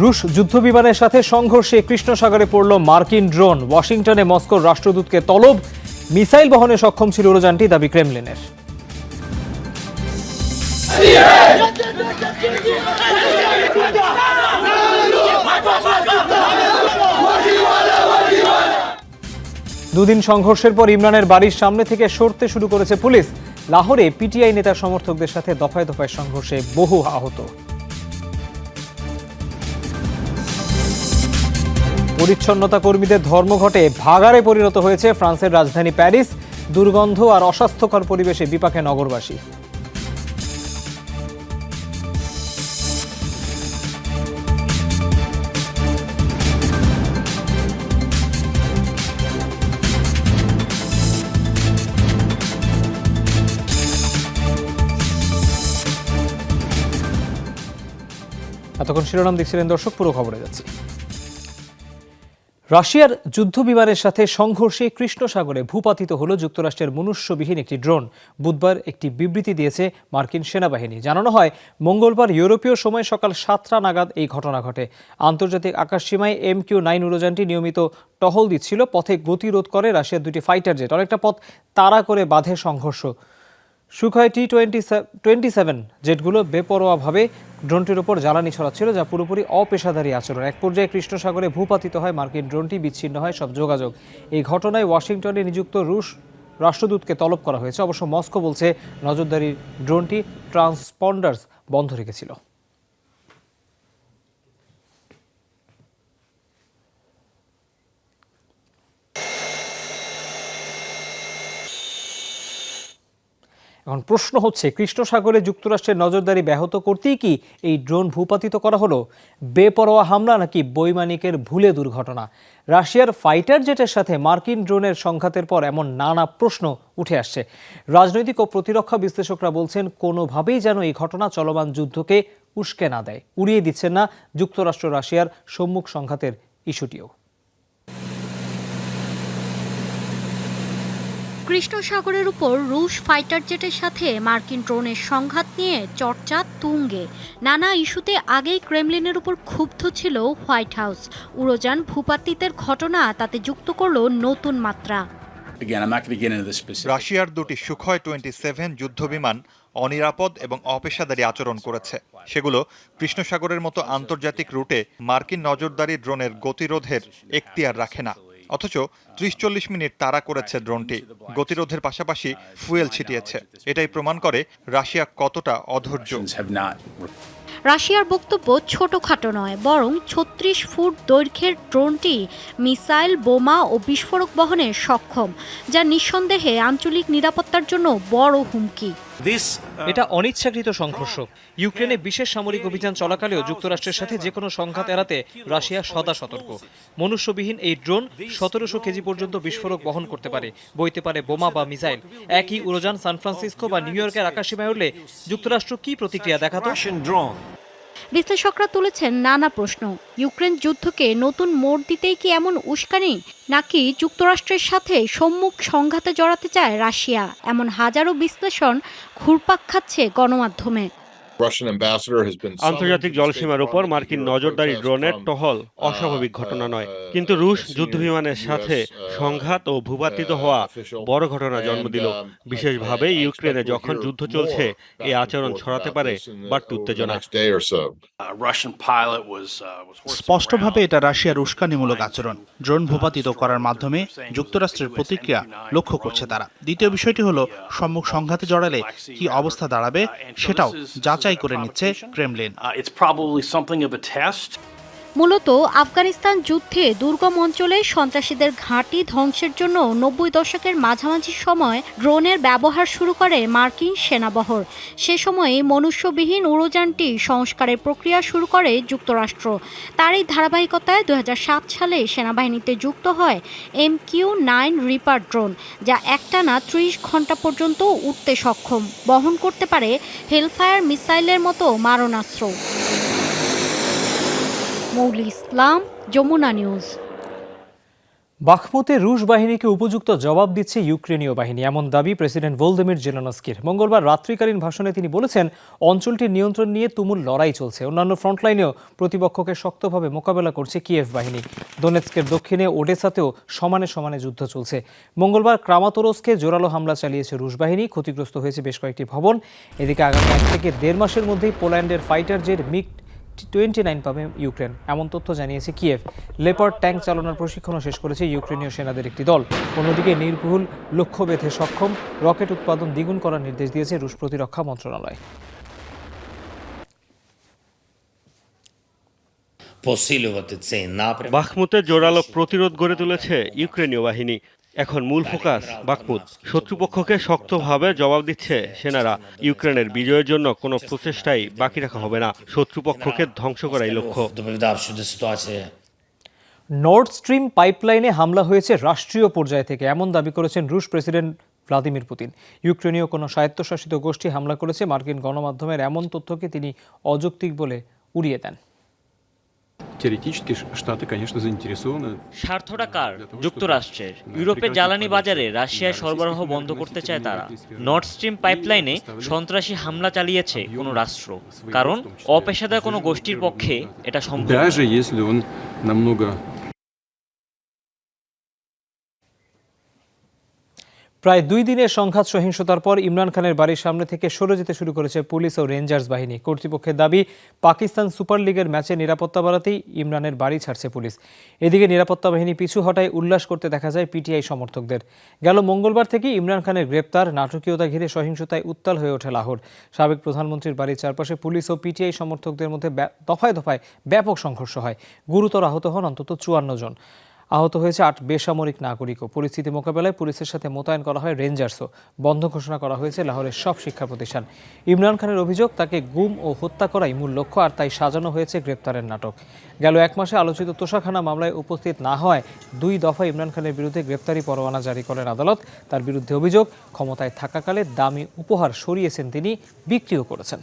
রুশ যুদ্ধবিমানের সাথে সংঘর্ষে কৃষ্ণ সাগরে পড়ল মার্কিন ড্রোন। ওয়াশিংটনে মস্কোর রাষ্ট্রদূতকে তলব। মিসাইল বহনে সক্ষম ছিল উড়োযানটি দাবি ক্রেমলিনের। দুদিন সংঘর্ষের পর ইমরানের বাড়ির সামনে থেকে সরতে শুরু করেছে পুলিশ। লাহোরে পিটিআই নেতার সমর্থকদের সাথে দফায় দফায় সংঘর্ষে বহু আহত। পরিচ্ছন্নতা কর্মীদের ধর্মঘটে ভাগাড়ে পরিণত হয়েছে ফ্রান্সের রাজধানী প্যারিস। দুর্গন্ধ আর অস্বাস্থ্যকর পরিবেশে বিপাকে নগরবাসী। এতক্ষণ শিরোনাম দেখছিলেন দর্শক, পুরো খবরে যাচ্ছি। রাশিয়ার যুদ্ধ বিমানের সাথে সংঘর্ষে কৃষ্ণ সাগরে ভূপাতিত হল যুক্তরাষ্ট্রের মনুষ্যবিহীন একটি ড্রোন। বুধবার একটি বিবৃতি দিয়েছে মার্কিন সেনাবাহিনী। জানানো হয়, মঙ্গলবার ইউরোপীয় সময় সকাল সাতটা নাগাদ এই ঘটনা ঘটে। আন্তর্জাতিক আকাশসীমায় এম কিউ নাইন উড়োযানটি নিয়মিত টহল দিচ্ছিল, পথে গতিরোধ করে রাশিয়ার দুটি ফাইটার জেট। অনেকটা পথ তাড়া করে বাঁধে সংঘর্ষ। Sukhoi T twenty twenty seven জেটগুলো বেপরোয়াভাবে ড্রোনটির ওপর জ্বালানি ছড়াচ্ছিল, যা পুরোপুরি অপেশাদারী আচরণ। এক পর্যায়ে কৃষ্ণসাগরে ভূপাতিত হয় মার্কিন ড্রোনটি, বিচ্ছিন্ন হয় সব যোগাযোগ। এই ঘটনায় ওয়াশিংটনে নিযুক্ত রুশ রাষ্ট্রদূতকে তলব করা হয়েছে। অবশ্য মস্কো বলছে নজরদারির ড্রোনটি ট্রান্সপন্ডার্স বন্ধ রেখেছিল। এখন প্রশ্ন হচ্ছে কৃষ্ণ সাগরে যুক্তরাষ্ট্রের নজরদারি ব্যাহত করতেই কি এই ড্রোন ভূপাতিত করা হলো? বেপরোয়া হামলা নাকি বৈমানিকের ভুলে দুর্ঘটনা? রাশিয়ার ফাইটার জেটের সাথে মার্কিন ড্রোনের সংঘাতের পর এমন নানা প্রশ্ন উঠে আসছে। রাজনৈতিক ও প্রতিরক্ষা বিশ্লেষকরা বলছেন, কোনোভাবেই যেন এই ঘটনা চলমান যুদ্ধকে উস্কে না দেয়। উড়িয়ে দিচ্ছেন না যুক্তরাষ্ট্র রাশিয়ার সম্মুখ সংঘাতের ইস্যুটিও। কৃষ্ণ সাগরের উপর রুশ ফাইটার জেটের সাথে মার্কিন ড্রোনের সংঘাত নিয়ে চর্চা তুঙ্গে। নানা ইস্যুতে আগেই ক্রেমলিনের উপর ক্ষুব্ধ ছিল হোয়াইট হাউস। উড়োযান ভূপাতিতের ঘটনা তাতে যুক্ত করল নতুন মাত্রা. রাশিয়ার দুটি সুখয় টোয়েন্টি সেভেন যুদ্ধবিমান অনিরাপদ এবং অপেশাদারী আচরণ করেছে। সেগুলো কৃষ্ণসাগরের মতো আন্তর্জাতিক রুটে মার্কিন নজরদারি ড্রোনের গতিরোধের এখতিয়ার রাখে না। অথচ ত্রিশ চল্লিশ মিনিট তাড়া করেছে ড্রোনটি। গতিরোধের পাশাপাশি ফুয়েল ছিটিয়েছে। এটাই প্রমাণ করে রাশিয়া কতটা অধৈর্য। রাশিয়ার বক্তব্য ছোটখাটো নয় বরং ছত্রিশ ফুট দৈর্ঘ্যের ড্রোনটি মিসাইল বোমা ও বিস্ফোরক বহনে সক্ষম যা নিঃসন্দেহে আঞ্চলিক নিরাপত্তার জন্য বড় হুমকি। এটা অনিচ্ছাকৃত সংঘর্ষ। ইউক্রেনে বিশেষ সামরিক অভিযান চলাকালেও যুক্তরাষ্ট্রের সাথে যে কোনো সংঘাত এড়াতে রাশিয়া সদা সতর্ক। মনুষ্যবিহীন এই ড্রোন সতেরোশো কেজি পর্যন্ত বিস্ফোরক বহন করতে পারে। বইতে পারে বোমা বা মিসাইল। একই উড়োযান সান ফ্রান্সিসকো বা নিউ ইয়র্কের আকাশসীমায় উঠলে যুক্তরাষ্ট্র কি প্রতিক্রিয়া দেখাতো? বিশ্লেষকরা তুলেছেন নানা প্রশ্ন। ইউক্রেন যুদ্ধকে নতুন মোড় দিতেই কি এমন উস্কানি? নাকি যুক্তরাষ্ট্রের সাথে সম্মুখ সংঘাতে জড়াতে চায় রাশিয়া? এমন হাজারো বিশ্লেষণ ঘুরপাক খাচ্ছে গণমাধ্যমে। Russian ambassador has been আন্তর্জাতিক জলসীমার উপর মার্কিন নজরদারি ড্রোনের টহল অস্বাভাবিক ঘটনা নয়। কিন্তু রুশ যুদ্ধবিমানের সাথে সংঘাত ও ভূপাতিত হওয়া বড় ঘটনা জন্ম দিল। বিশেষভাবে ইউক্রেনে যখন যুদ্ধ চলছে এই আচরণ ছড়াতে পারে বাড়তি উত্তেজনা স্পষ্টভাবে এটা রাশিয়ার উস্কানিমূলক আচরণ। ড্রোন ভূপাতিত করার মাধ্যমে যুক্তরাষ্ট্রের প্রতিক্রিয়া লক্ষ্য করছে তারা। দ্বিতীয় বিষয়টি হলো সম্মুখ সংঘাতে জড়ালে কি অবস্থা দাঁড়াবে সেটাও যাচাই করে নিচ্ছে ক্রেমলিন মূলত আফগানিস্তান যুদ্ধে দুর্গম অঞ্চলে সন্ত্রাসীদের ঘাঁটি ধ্বংসের জন্য নব্বই দশকের মাঝামাঝি সময় ড্রোনের ব্যবহার শুরু করে মার্কিন সেনাবহর। সে সময়ে মনুষ্যবিহীন উড়োযানটি সংস্কারের প্রক্রিয়া শুরু করে যুক্তরাষ্ট্র। তারই ধারাবাহিকতায় দু হাজার সাত সালে সেনাবাহিনীতে যুক্ত হয় M Q nine reaper drone, যা একটানা ত্রিশ ঘণ্টা পর্যন্ত উঠতে সক্ষম। বহন করতে পারে হেলফায়ার মিসাইলের মতো মারণাস্ত্র। মৌলি ইসলাম, যমুনা নিউজ। বাখমুতে রুশ বাহিনীকে উপযুক্ত জবাব দিচ্ছে ইউক্রেনীয় বাহিনী। এমন দাবি প্রেসিডেন্ট ভোলদিমির জেলানস্কির। মঙ্গলবার রাত্রিকালীন ভাষণে তিনি বলেছেন, অঞ্চলটির নিয়ন্ত্রণ নিয়ে তুমুল লড়াই চলছে। অন্যান্য ফ্রন্টলাইনেও প্রতিপক্ষকে শক্তভাবে মোকাবেলা করছে কিয়েভ বাহিনী। দোনেৎস্কের দক্ষিণে ওডেসাতেও সমানে সমানে যুদ্ধ চলছে। মঙ্গলবার ক্রামাতোরস্কে জোরালো হামলা চালিয়েছে রুশ বাহিনী। ক্ষতিগ্রস্ত হয়েছে বেশ কয়েকটি ভবন। এদিকে আগামী এক থেকে দেড় মাসের মধ্যেই পোল্যান্ডের fighter jet MiG twenty nine পাবে ইউক্রেন। এমন তথ্য জানিয়েছে কিয়েভ। লেপার ট্যাঙ্ক চালানোর প্রশিক্ষণও শেষ করেছে ইউক্রেনীয় সেনাদের একটি দল। অন্যদিকে নির্ভুল লক্ষ্য বেঁধে সক্ষম রকেট উৎপাদন দ্বিগুণ করার নির্দেশ দিয়েছে রুশ প্রতিরক্ষা মন্ত্রণালয়। বাহমুতে জোরালো প্রতিরোধ গড়ে তুলেছে ইউক্রেনীয় বাহিনী। এখন মূল ফোকাস বাকপুত। শত্রুপক্ষকে শক্তভাবে জবাব দিচ্ছে সেনারা। ইউক্রেনের বিজয়ের জন্য কোনো প্রচেষ্টাই বাকি রাখা হবে না। শত্রুপক্ষকে ধ্বংস করাই লক্ষ্য। নর্থ স্ট্রিম পাইপলাইনে হামলা হয়েছে রাষ্ট্রীয় পর্যায় থেকে এমন দাবি করেছেন রুশ প্রেসিডেন্ট ভ্লাদিমির পুতিন। ইউক্রেনীয় কোনো স্বায়ত্তশাসিত গোষ্ঠী হামলা করেছে মার্কিন গণমাধ্যমের এমন তথ্যকে তিনি অযৌক্তিক বলে উড়িয়ে দেন। স্বার্থটা কার? যুক্তরাষ্ট্রের। ইউরোপের জ্বালানি বাজারে রাশিয়ায় সরবরাহ বন্ধ করতে চায় তারা। নর্থ স্ট্রিম পাইপলাইনে সন্ত্রাসী হামলা চালিয়েছে কোনো রাষ্ট্র। কারণ অপেশাদার কোনো গোষ্ঠীর পক্ষে এটা সম্ভব প্রায় দুই দিনের সংঘাত সহিংসতার পর ইমরান খানের বাড়ির সামনে থেকে সরে যেতে শুরু করেছে পুলিশ ও রেঞ্জার্স বাহিনী। কর্তৃপক্ষের দাবি, পাকিস্তান সুপার লিগের ম্যাচে নিরাপত্তা বাড়াতেই ইমরানের বাড়ি ছাড়ছে পুলিশ। এদিকে নিরাপত্তা বাহিনী পিছু হটায় উল্লাস করতে দেখা যায় পিটিআই সমর্থকদের। গেল মঙ্গলবার থেকে ইমরান খানের গ্রেপ্তার, নাটকীয়তা ঘিরে সহিংসতায় উত্তাল হয়ে ওঠে লাহোর। সাবেক প্রধানমন্ত্রীর বাড়ির চারপাশে পুলিশ ও পিটিআই সমর্থকদের মধ্যে দফায় দফায় ব্যাপক সংঘর্ষ হয়। গুরুতর আহত হন অন্তত চুয়ান্ন জন। আহত হয়েছে আট বেসামরিক নাগরিকও পরিস্থিতি মোকাবেলায় পুলিশের সাথে মোতায়েন করা হয় রেঞ্জার্সও। বন্ধ ঘোষণা করা হয়েছে লাহোরের সব শিক্ষা প্রতিষ্ঠান। ইমরান খানের অভিযোগ, তাকে গুম ও হত্যা করাই মূল লক্ষ্য আর তাই সাজানো হয়েছে গ্রেপ্তারের নাটক। গেল এক মাসে আলোচিত তোষাখানা মামলায় উপস্থিত না হওয়ায় দুই দফা ইমরান খানের বিরুদ্ধে গ্রেপ্তারি পরোয়ানা জারি করেন আদালত। তার বিরুদ্ধে অভিযোগ, ক্ষমতায় থাকাকালে দামি উপহার সরিয়েছেন তিনি, বিক্রিও করেছেন।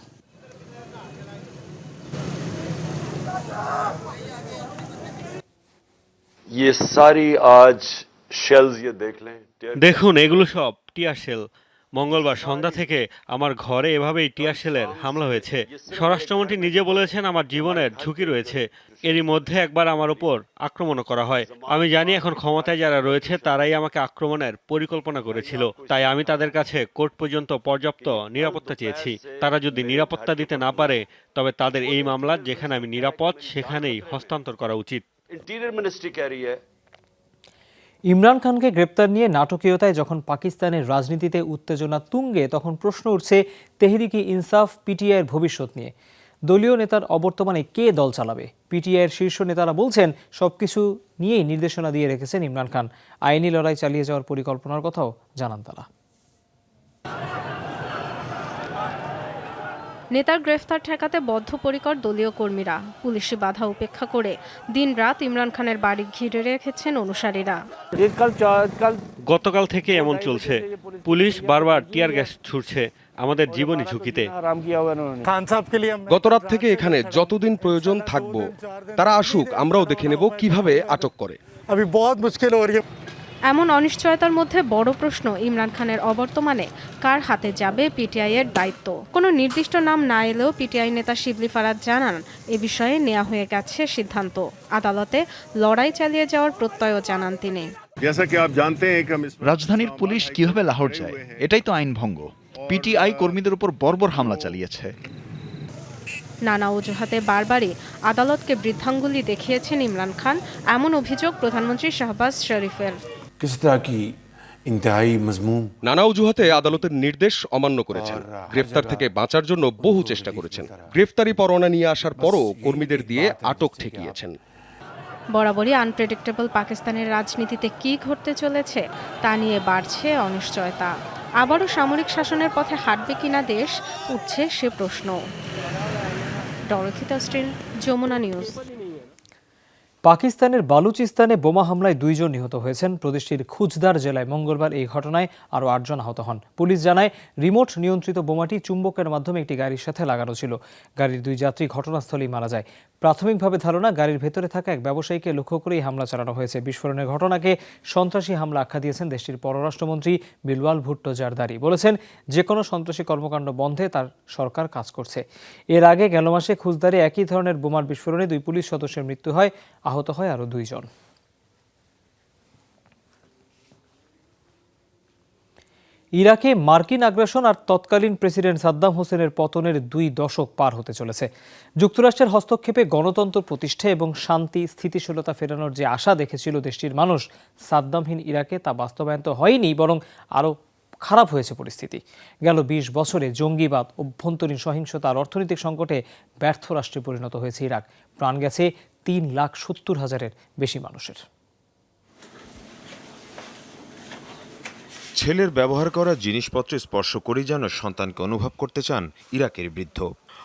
দেখুন এগুলো সব টিয়ার শেল মঙ্গলবার সন্ধ্যা থেকে আমার ঘরে এভাবেই টিয়ার শেলের হামলা হয়েছে। স্বরাষ্ট্রমন্ত্রী নিজে বলেছেন আমার জীবনের ঝুঁকি রয়েছে। এরই মধ্যে একবার আমার উপর আক্রমণও করা হয়। আমি জানি এখন ক্ষমতায় যারা রয়েছে তারাই আমাকে আক্রমণের পরিকল্পনা করেছিল। তাই আমি তাদের কাছে কোর্ট পর্যন্ত পর্যাপ্ত নিরাপত্তা চেয়েছি। তারা যদি নিরাপত্তা দিতে না পারে তবে তাদের এই মামলা যেখানে আমি নিরাপদ সেখানেই হস্তান্তর করা উচিত। इंटीरियर मिनिस्ट्री कह रही है ইমরান খানকে গ্রেপ্তার নিয়ে নাটকীয়তায় যখন পাকিস্তানের রাজনীতিতে উত্তেজনা তুঙ্গে তখন প্রশ্ন উঠছে তেহরিকি ইনসাফ পিটিআইয়ের ভবিষ্যৎ নিয়ে দলীয় নেতার অবর্তমানে কে দল চালাবে পিটিআইয়ের শীর্ষ নেতারা বলছেন সবকিছু নিয়েই নির্দেশনা দিয়ে রেখেছেন ইমরান খান আইনি লড়াই চালিয়ে যাওয়ার পরিকল্পনার কথাও জানান তারা নেতার গ্রেফতার ঠেকাতে বদ্ধপরিকর দলীয় কর্মীরা। পুলিশি বাধা উপেক্ষা করে দিনরাত ইমরান খানের বাড়ি ঘিরে রেখেছেন অনুসারীরা। গতকাল থেকে এমন চলছে। পুলিশ বারবার টিয়ার গ্যাস ছুড়ছে আমাদের জীবনই ঝুঁকিতে। গতরাত থেকে এখানে যতদিন প্রয়োজন থাকব তারা আসুক আমরাও দেখে নেব কীভাবে আটক করে। এমন অনিশ্চয়তার মধ্যে বড় প্রশ্ন ইমরান খানের অবর্তমানে কার হাতে যাবে পিটিআই এর দায়িত্ব? কোনো নির্দিষ্ট নাম না এলেও পিটিআই নেতা শিবলি ফারাদ জানান এ বিষয়ে নেওয়া হয়ে গেছে সিদ্ধান্ত। আদালতে লড়াই চালিয়ে যাওয়ার প্রত্যয়ও জানান তিনি। রাজধানীর পুলিশ কীভাবে লাহোর যায় এটাই তো আইন ভঙ্গ। পিটিআই কর্মীদের উপর বর্বর হামলা চালিয়েছে। নানা অজুহাতে বারবারই আদালতকে বৃদ্ধাঙ্গুলি দেখিয়েছেন ইমরান খান এমন অভিযোগ প্রধানমন্ত্রী শাহবাজ শরীফের। নানা অজুহাতে আদালতের নির্দেশ অমান্য করেছেন। গ্রেফতার থেকে বাঁচার জন্য বহু চেষ্টা করেছেন। গ্রেফতারি পরোয়ানা নিয়ে আসার পরও কর্মীদের দিয়ে আটক ঠেকিয়েছেন। বরাবরই আনপ্রেডিক্টেবল পাকিস্তানের রাজনীতিতে কি ঘটতে চলেছে তা নিয়ে বাড়ছে অনিশ্চয়তা। আবারও সামরিক শাসনের পথে হাঁটবে কিনা দেশ উঠছে সে প্রশ্ন। ডরথিতা স্ট্রিন যমুনা নিউজ। পাকিস্তানের বালুচিস্তানে বোমা হামলায় দুইজন নিহত হয়েছেন। প্রদেশটির খুজদার জেলায় মঙ্গলবার এই ঘটনায় আরও আটজন আহত হন। পুলিশ জানায়, রিমোট নিয়ন্ত্রিত বোমাটি চুম্বকের মাধ্যমে একটি গাড়ির সাথে লাগানো ছিল। গাড়ির দুই যাত্রী ঘটনাস্থলেই মারা যায়। প্রাথমিকভাবে ধারণা, গাড়ির ভেতরে থাকা এক ব্যবসায়ীকে লক্ষ্য করেই হামলা চালানো হয়েছে। বিস্ফোরণের ঘটনাকে সন্ত্রাসী হামলা আখ্যা দিয়েছেন দেশটির পররাষ্ট্রমন্ত্রী বিলওয়াল ভুট্টো জারদারি বলেছেন যে কোনো সন্ত্রাসী কর্মকাণ্ড বন্ধে তার সরকার কাজ করছে। এর আগে গেল মাসে খুঁজদারে একই ধরনের বোমার বিস্ফোরণে দুই পুলিশ সদস্যের মৃত্যু হয়, আহত হয় আরও দুইজন। ইরাকে মার্কিন আগ্রাসন আর তৎকালীন প্রেসিডেন্ট সাদ্দাম হোসেনের পতনের দুই দশক পার হতে চলেছে। যুক্তরাষ্ট্রের হস্তক্ষেপে গণতন্ত্র প্রতিষ্ঠা এবং শান্তি, স্থিতিশীলতা ফেরানোর যে আশা দেখেছিল দেশটির মানুষ, সাদ্দামহীন ইরাকে তা বাস্তবায়ন তো হয়নি, বরং আরও খারাপ হয়েছে পরিস্থিতি। গেল বিশ বছরে জঙ্গিবাদ, অভ্যন্তরীণ সহিংসতা আর অর্থনৈতিক সংকটে ব্যর্থ রাষ্ট্রে পরিণত হয়েছে ইরাক। প্রাণ গেছে তিন লাখ সত্তর হাজারের বেশি মানুষের। ছেলের ব্যবহার করা জিনিসপত্র স্পর্শ করেই যেন সন্তানকে অনুভব করতে চান ইরাকের বৃদ্ধ।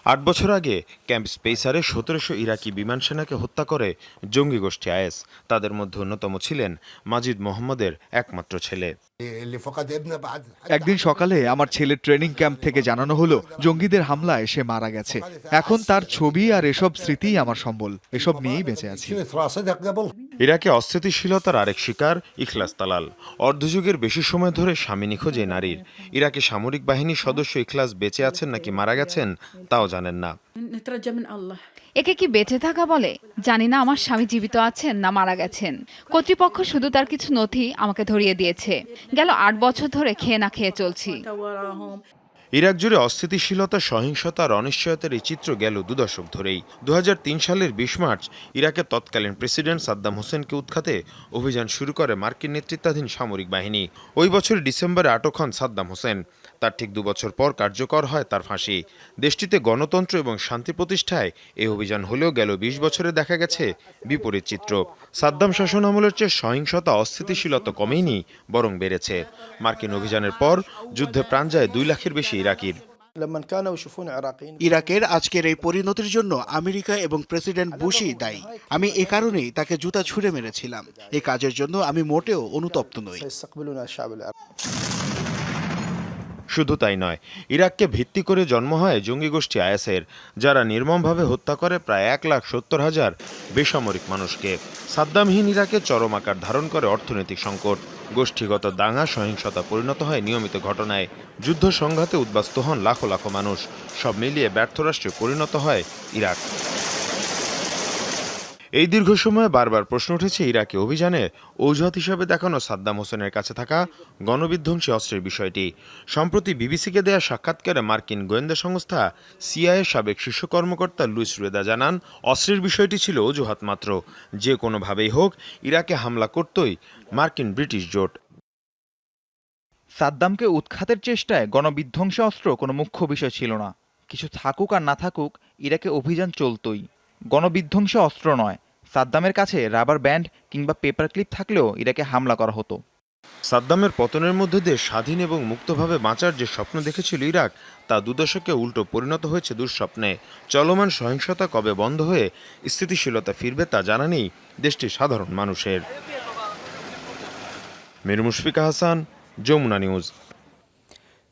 আট বছর আগে ক্যাম্প স্পেসারে সতেরোশো ইরাকি বিমান সেনাকে হত্যা করে জঙ্গি গোষ্ঠী আয়েস তাদের মধ্যে অন্যতম ছিলেন মাজিদ মোহাম্মদের একমাত্র ছেলে। একদিন সকালে আমার ছেলের ট্রেনিং ক্যাম্প থেকে জানানো হলো জঙ্গিদের হামলায় সে মারা গেছে। এখন তার ছবি আর এসব স্মৃতিই আমার সম্বল। এসব নিয়েই বেঁচে আছি। ইরাকে অস্থিতিশীলতার আরেক শিকার ইখলাস তালাল অর্ধযুগের বেশি সময় ধরে স্বামী নিখোঁজ এই নারীর। ইরাকে সামরিক বাহিনীর সদস্য ইখলাস বেঁচে আছেন নাকি মারা গেছেন তাও জানেন না। একে কি বেঁচে থাকা বলে? জানি না আমার স্বামী জীবিত আছেন না মারা গেছেন। কর্তৃপক্ষ শুধু তার কিছু নথি আমাকে ধরিয়ে দিয়েছে। গেল আট বছর ধরে খেয়ে না খেয়ে চলছি। ইরাক জুড়ে অস্থিতিশীলতা, সহিংসতা আর অনিশ্চয়তার এই চিত্র গেল দু দশক ধরেই। দু হাজার তিন সালের বিশ মার্চ ইরাকের তৎকালীন প্রেসিডেন্ট সাদ্দাম হোসেনকে উৎখাতে অভিযান শুরু করে মার্কিন নেতৃত্বাধীন সামরিক বাহিনী। ওই বছর ডিসেম্বরে আটক হন সাদ্দাম হোসেন। তার ঠিক দু বছর পর কার্যকর হয় তার ফাঁসি। দেশটিতে গণতন্ত্র এবং শান্তি প্রতিষ্ঠায় এই অভিযান হলেও গেল বিশ বছরে দেখা গেছে বিপরীত চিত্র। সাদ্দাম শাসন আমলের চেয়ে সহিংসতা অস্থিতিশীলতা কমেনি বরং বেড়েছে। মার্কিন অভিযানের পর যুদ্ধে প্রাণ যায় দুই লাখের বেশি ইরাকির। ইরাকের আজকের এই পরিণতির জন্য আমেরিকা এবং প্রেসিডেন্ট বুশই দায়ী। আমি এ কারণেই তাকে জুতা ছুঁড়ে মেরেছিলাম। এই কাজের জন্য আমি মোটেও অনুতপ্ত নই। শুধু তাই নয়, ইরাককে ভিত্তি করে জন্ম হয় জঙ্গি গোষ্ঠী আয়াসের যারা নির্মমভাবে হত্যা করে প্রায় এক লাখ সত্তর হাজার বেসামরিক মানুষকে। সাদ্দামহীন ইরাকে চরম আকার ধারণ করে অর্থনৈতিক সংকট। গোষ্ঠীগত দাঙ্গা, সহিংসতা পরিণত হয় নিয়মিত ঘটনায়। যুদ্ধ সংঘাতে উদ্বাস্ত হন লাখো লাখো মানুষ। সব মিলিয়ে ব্যর্থ রাষ্ট্রে পরিণত হয় ইরাক। এই দীর্ঘ সময়ে বারবার প্রশ্ন উঠেছে ইরাকি অভিযানে অজুহাত হিসাবে দেখানো সাদ্দাম হোসেনের কাছে থাকা গণবিধ্বংসী অস্ত্রের বিষয়টি। সম্প্রতি বিবিসিকে দেয়া সাক্ষাৎকারে মার্কিন গোয়েন্দা সংস্থা সিআইএ সাবেক শীর্ষ কর্মকর্তা লুইস রুয়েদা জানান, অস্ত্রের বিষয়টি ছিল অজুহাত মাত্র। যে কোনোভাবেই হোক, ইরাকে হামলা করতই মার্কিন ব্রিটিশ জোট। সাদ্দামকে উৎখাতের চেষ্টায় গণবিধ্বংসী অস্ত্র কোনো মুখ্য বিষয় ছিল না। কিছু থাকুক আর না থাকুক, ইরাকে অভিযান চলতই। গণবিধ্বংসী অস্ত্র নয়। সাদ্দামের কাছে রাবার ব্যান্ড কিংবা পেপার ক্লিপ থাকলেও ইরাকে হামলা করা হতো। সাদ্দামের পতনের মধ্যে দিয়ে স্বাধীন এবং মুক্তভাবে বাঁচার যে স্বপ্ন দেখেছিল ইরাক, তা দুদশকে উল্টো পরিণত হয়েছে দুঃস্বপ্নে। চলমান সহিংসতা কবে বন্ধ হয়ে স্থিতিশীলতা ফিরবে তা জানা নেই দেশটির সাধারণ মানুষের। মীর মুশফিকা হাসান যমুনা নিউজ।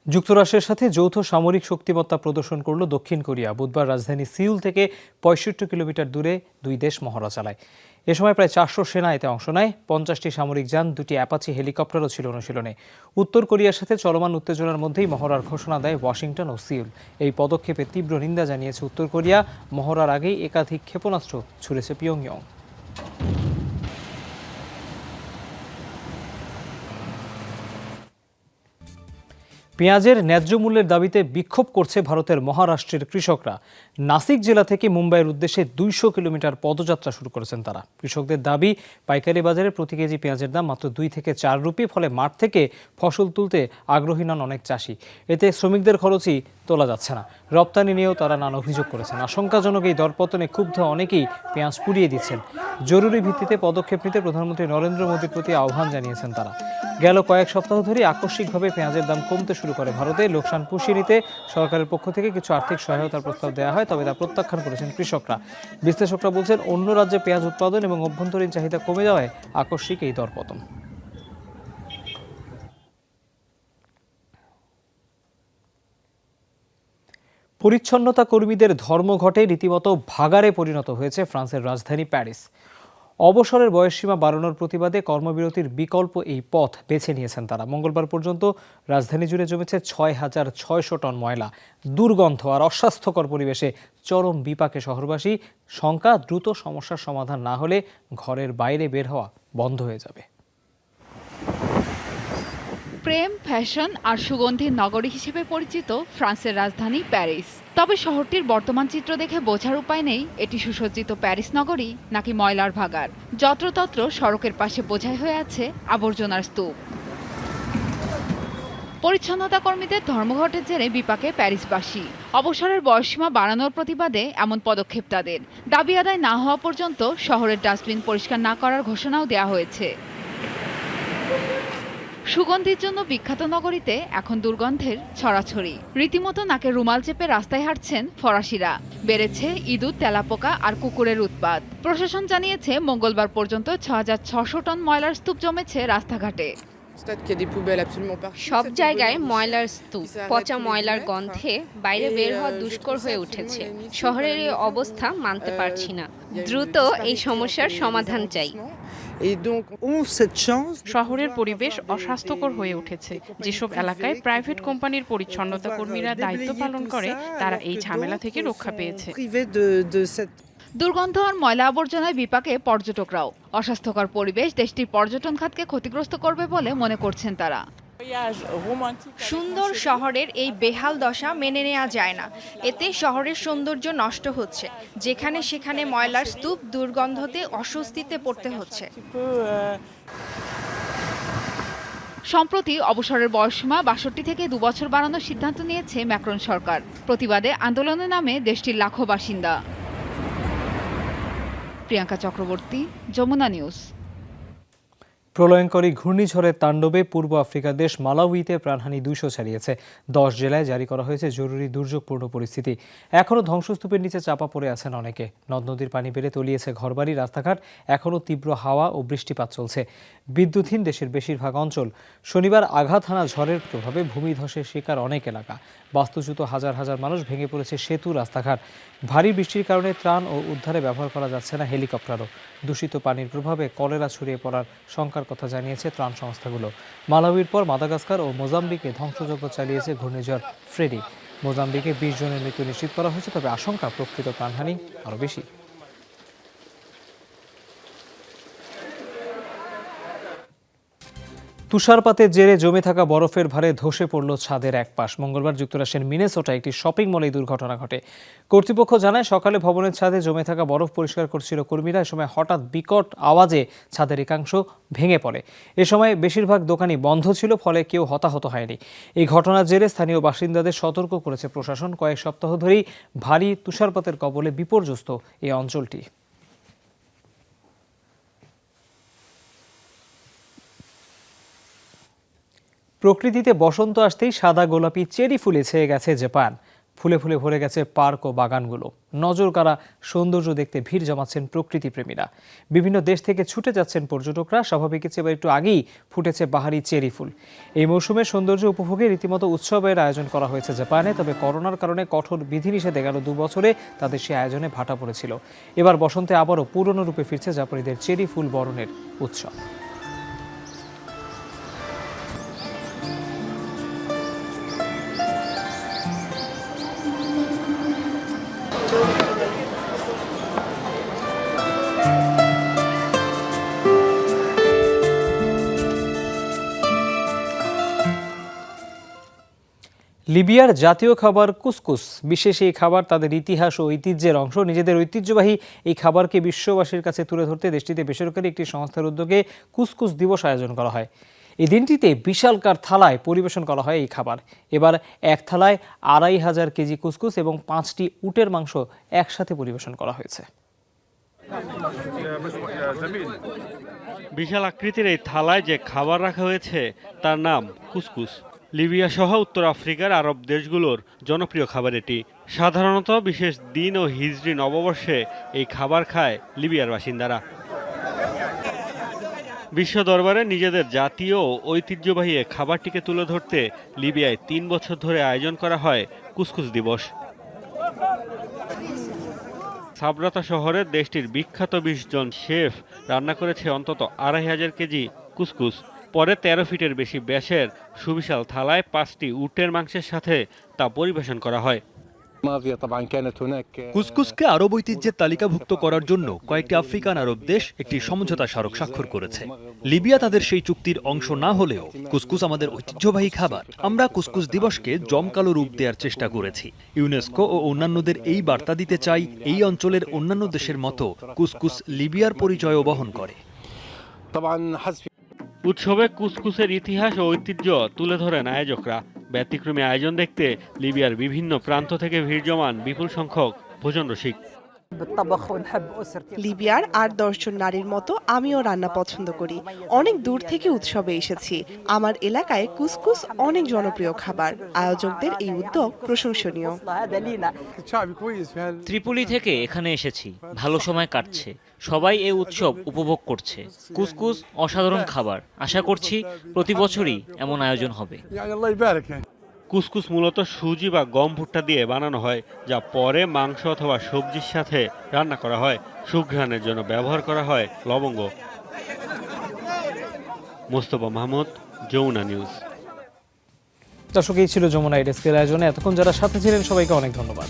যুক্তরাষ্ট্রের সাথে যৌথ সামরিক শক্তিমত্তা প্রদর্শন করল দক্ষিণ কোরিয়া। বুধবার রাজধানী সিউল থেকে পঁয়ষট্টি কিলোমিটার দূরে দুই দেশ মহড়া চালায় এ সময় প্রায় চারশো সেনা এতে অংশ নেয়। পঞ্চাশটি সামরিক যান, দুটি অ্যাপাচি হেলিকপ্টারও ছিল অনুশীলনে। উত্তর কোরিয়ার সাথে চলমান উত্তেজনার মধ্যেই মহড়ার ঘোষণা দেয় ওয়াশিংটন ও সিউল। এই পদক্ষেপে তীব্র নিন্দা জানিয়েছে উত্তর কোরিয়া। মহড়ার আগেই একাধিক ক্ষেপণাস্ত্র ছুড়েছে পিয়ংইয়ং। পেঁয়াজের ন্যায্য মূল্যের দাবিতে বিক্ষোভ করছে ভারতের মহারাষ্ট্রের কৃষকরা। নাসিক জেলা থেকে মুম্বাইয়ের উদ্দেশ্যে দুইশো কিলোমিটার পদযাত্রা শুরু করেছেন তারা। কৃষকদের দাবি, পাইকারি বাজারে প্রতি কেজি পেঁয়াজের দাম মাত্র দুই থেকে চার রুপি, ফলে মাঠ থেকে ফসল তুলতে আগ্রহী নন অনেক চাষি। এতে শ্রমিকদের খরচই তোলা যাচ্ছে না। রপ্তানি নিয়েও তারা নানা অভিযোগ করেছেন। আশঙ্কাজনক এই দরপতনে ক্ষুব্ধ অনেকেই পেঁয়াজ পুড়িয়ে দিচ্ছেন। জরুরি ভিত্তিতে পদক্ষেপ নিতে প্রধানমন্ত্রী নরেন্দ্র মোদীর প্রতি আহ্বান জানিয়েছেন তারা। গেল কয়েক সপ্তাহ ধরে আকস্মিকভাবে পেঁয়াজের দাম কমতে শুরু করে ভারতে। লোকসান পুষিয়ে নিতে সরকারের পক্ষ থেকে কিছু আর্থিক সহায়তার প্রস্তাব দেওয়া হয়। তবে তা প্রত্যাখ্যান করেছেন কৃষকরা। বিশ্লেষকরা বলছেন, অন্য রাজ্যে পেঁয়াজ উৎপাদন এবং অভ্যন্তরীণ চাহিদা কমে যাওয়ায় আকস্মিক এই দরপতন। পরিচ্ছন্নতা কর্মীদের ধর্মঘটে রীতিমতো ভাগারে পরিণত হয়েছে ফ্রান্সের রাজধানী প্যারিস। অবসরের বয়সসীমা বাড়ানোর প্রতিবাদে কর্মবিরতির বিকল্প এই পথ বেছে নিয়েছেন তারা। মঙ্গলবার পর্যন্ত রাজধানী জুড়ে জমেছে ছয় হাজার ছয়শো টন ময়লা। দুর্গন্ধ আর অস্বাস্থ্যকর পরিবেশে চরম বিপাকে শহরবাসী। শঙ্কা, দ্রুত সমস্যার সমাধান না হলে ঘরের বাইরে বের হওয়া বন্ধ হয়ে যাবে। প্রেম, ফ্যাশন আর সুগন্ধির নগরী হিসেবে পরিচিত ফ্রান্সের রাজধানী প্যারিস। তবে শহরটির বর্তমান চিত্র দেখে বোঝার উপায় নেই। এটি সুসজ্জিত প্যারিস নগরী নাকি ময়লার ভাগার যত্রতত্র সড়কের পাশে বোঝাই হয়ে আছে আবর্জনার স্তূপ। পরিচ্ছন্নতা কর্মীদের ধর্মঘটের জেরে বিপাকে প্যারিসবাসী। অবসরের বয়সসীমা বাড়ানোর প্রতিবাদে এমন পদক্ষেপ তাদের। দাবি আদায় না হওয়া পর্যন্ত শহরের ডাস্টবিন পরিষ্কার না করার ঘোষণাও দেওয়া হয়েছে। সুগন্ধির জন্য বিখ্যাত নগরীতে এখন দুর্গন্ধের ছড়াছড়ি। রীতিমতো নাকে রুমাল চেপে রাস্তায় হাঁটছেন ফরাসিরা। বেড়েছে ইঁদুর, তেলাপোকা আর কুকুরের উৎপাত। প্রশাসন জানিয়েছে, মঙ্গলবার পর্যন্ত ছ টন ময়লার স্তূপ জমেছে রাস্তাঘাটে। সব জায়গায় ময়লার স্তূপ, পচা ময়লার গন্ধে বাইরে বের হওয়া দুষ্কর হয়ে উঠেছে। শহরের এই অবস্থা মানতে পারছি না। দ্রুত এই সমস্যার সমাধান চাই। শহরের পরিবেশ অস্বাস্থ্যকর হয়ে উঠেছে। যেসব এলাকায় প্রাইভেট কোম্পানির পরিচ্ছন্নতা কর্মীরা দায়িত্ব পালন করে তারা এই ঝামেলা থেকে রক্ষা পেয়েছে। দুর্গন্ধ আর ময়লা আবর্জনায় বিপাকে পর্যটকরাও। অস্বাস্থ্যকর পরিবেশ দেশটির পর্যটন খাতকে ক্ষতিগ্রস্ত করবে বলে মনে করছেন তারা। সুন্দর শহরের এই বেহাল দশা মেনে নেওয়া যায় না। এতে শহরের সৌন্দর্য নষ্ট হচ্ছে। যেখানে সেখানে ময়লার স্তূপ দুর্গন্ধতে অস্বস্তিতে পড়তে হচ্ছে। সম্প্রতি অবসরের বয়সসীমা বাষট্টি থেকে দুবছর বাড়ানোর সিদ্ধান্ত নিয়েছে ম্যাক্রন সরকার। প্রতিবাদে আন্দোলনের নামে দেশটির লাখো বাসিন্দা। প্রিয়াঙ্কা চক্রবর্তী যমুনা নিউজ। প্রলয়ঙ্করী ঘূর্ণিঝড়ের তাণ্ডবে পূর্ব আফ্রিকার দেশ মালাউইতে প্রাণহানি দুইশো ছাড়িয়েছে। দশ জেলায় জারি করা হয়েছে জরুরি দুর্যোগপূর্ণ পরিস্থিতি। এখনও ধ্বংসস্তূপের নিচে চাপা পড়ে আছেন অনেকে। নদ নদীর পানি বেড়ে তলিয়েছে ঘরবাড়ি, রাস্তাঘাট, এখনও তীব্র হাওয়া ও বৃষ্টিপাত চলছে। বিদ্যুৎহীন দেশের বেশিরভাগ অঞ্চল শনিবার আঘাত হানা ঝড়ের প্রভাবে ভূমিধসের শিকার অনেক এলাকা। বাস্তুচ্যুত হাজার হাজার মানুষ ভেঙে পড়েছে সেতু, রাস্তাঘাট। ভারী বৃষ্টির কারণে ত্রাণ ও উদ্ধারে ব্যবহার করা যাচ্ছে না হেলিকপ্টারও। দূষিত পানির প্রভাবে কলেরা ছড়িয়ে পড়ার শঙ্কার কথা জানিয়েছে ত্রাণ সংস্থাগুলো। মালাউইর পর মাদাগাস্কার ও মোজাম্বিকে ধ্বংসযজ্ঞ চালিয়েছে ঘূর্ণিঝড় ফ্রেডি। মোজাম্বিকে বিশ জনের মৃত্যু নিশ্চিত করা হয়েছে, তবে আশঙ্কা প্রকৃত প্রাণহানি আরও বেশি। তুষারপাতের জেরে জমে থাকা বরফের ভারে ধসে পড়ল ছাদের এক পাশ। মঙ্গলবার যুক্তরাষ্ট্রের মিনেসোটা একটি শপিং মলে এই দুর্ঘটনা ঘটে। কর্তৃপক্ষ জানায়, সকালে ভবনের ছাদে জমে থাকা বরফ পরিষ্কার করছিল কর্মীরা। এ সময় হঠাৎ বিকট আওয়াজে ছাদের একাংশ ভেঙে পড়ে। এ সময় বেশিরভাগ দোকানই বন্ধ ছিল, ফলে কেউ হতাহত হয়নি। এই ঘটনার জেরে স্থানীয় বাসিন্দাদের সতর্ক করেছে প্রশাসন। কয়েক সপ্তাহ ধরেই ভারী তুষারপাতের কবলে বিপর্যস্ত এই অঞ্চলটি। প্রকৃতিতে বসন্ত আসতেই সাদা গোলাপি চেরি ফুলে ছেয়ে গেছে জাপান। ফুলে ফুলে ভরে গেছে পার্ক ও বাগানগুলো। নজর কাড়া সৌন্দর্য দেখতে ভিড় জমাচ্ছেন প্রকৃতি প্রেমীরা। বিভিন্ন দেশ থেকে ছুটে যাচ্ছেন পর্যটকরা স্বাভাবিকের চেয়ে একটু আগেই ফুটেছে বাহারি চেরি ফুল। এই মৌসুমে সৌন্দর্য উপভোগে রীতিমতো উৎসবের আয়োজন করা হয়েছে জাপানে, তবে করোনার কারণে কঠোর বিধিনিষেধে গেল দু বছরে তাদের সে আয়োজনে ভাটা পড়েছিল। এবার বসন্তে আবারও পুরনো রূপে ফিরছে জাপানিদের চেরি ফুল বরণের উৎসব। লিবিয়ার জাতীয় খাবার কুসকুস। বিশেষ এই খাবার তাদের ইতিহাস ও ঐতিহ্যের অংশ। নিজেদের ঐতিহ্যবাহী এই খাবারকে বিশ্ববাসীর কাছে তুলে ধরতে দেশটিতে বেসরকারি একটি সংস্থার উদ্যোগে কুসকুস দিবস আয়োজন করা হয়। এই দিনটিতে বিশালকার থালায় পরিবেশন করা হয় এই খাবার। এবার এক থালায় আড়াই হাজার কেজি কুসকুস এবং পাঁচটি উটের মাংস একসাথে পরিবেশন করা হয়েছে। বিশাল আকৃতির এই থালায় যে খাবার রাখা হয়েছে, তার নাম কুসকুস। লিবিয়া সহ উত্তর আফ্রিকার আরব দেশগুলোর জনপ্রিয় খাবার এটি। সাধারণত বিশেষ দিন ও হিজরি নববর্ষে এই খাবার খায় লিবিয়ার বাসিন্দারা। বিশ্ব দরবারে নিজেদের জাতীয় ও ঐতিহ্যবাহী খাবারটিকে তুলে ধরতে লিবিয়ায় তিন বছর ধরে আয়োজন করা হয় কুসকুস দিবস। সাবরাতা শহরে দেশটির বিখ্যাত বিশ জন শেফ রান্না করেছে অন্তত আড়াই হাজার কেজি কুসকুস। পরে তেরো ফিটের বেশি ব্যাসের সুবিশাল থালায় পাঁচটি উটের মাংসের সাথে তা পরিবেশন করা হয়। কুসকুসকে আরব ঐতিহ্যের তালিকাভুক্ত করার জন্য কয়েকটি আফ্রিকান আরব দেশ একটি সমঝোতা স্মারক স্বাক্ষর করেছে। লিবিয়া তাদের সেই চুক্তির অংশ না হলেও কুসকুস আমাদের ঐতিহ্যবাহী খাবার। আমরা কুসকুস দিবসকে জমকালো রূপ দেওয়ার চেষ্টা করেছি। ইউনেস্কো ও অন্যান্যদের এই বার্তা দিতে চাই, এই অঞ্চলের অন্যান্য দেশের মতো কুসকুস লিবিয়ার পরিচয়ও বহন করে। উৎসবে কুসকুসের ইতিহাস ও ঐতিহ্য তুলে ধরেন আয়োজকরা। ব্যতিক্রমী আয়োজন দেখতে লিবিয়ার বিভিন্ন প্রান্ত থেকে ভিড় জমান বিপুল সংখ্যক ভোজন রসিক। লিবিয়ার আট দশজন নারীর মতো আমিও রান্না পছন্দ করি। অনেক দূর থেকে উৎসবে এসেছি। আমার এলাকায় কুসকুস অনেক জনপ্রিয় খাবার। আয়োজকদের এই উদ্যোগ প্রশংসনীয়। ত্রিপুলি থেকে এখানে এসেছি। ভালো সময় কাটছে। সবাই এই উৎসব উপভোগ করছে। কুসকুস অসাধারণ খাবার। আশা করছি প্রতি বছরই এমন আয়োজন হবে। কুসকুস মূলত সুজি বা গম ভুট্টা দিয়ে বানানো হয়, যা পরে মাংস অথবা সবজির সাথে রান্না করা হয়। সুঘ্রাণের জন্য ব্যবহার করা হয় লবঙ্গ। মোস্তফা মাহমুদ, যমুনা নিউজ। দর্শক, এই ছিল যমুনা ডেস্কের আয়োজনে। এতক্ষণ যারা সাথে ছিলেন, সবাইকে অনেক ধন্যবাদ।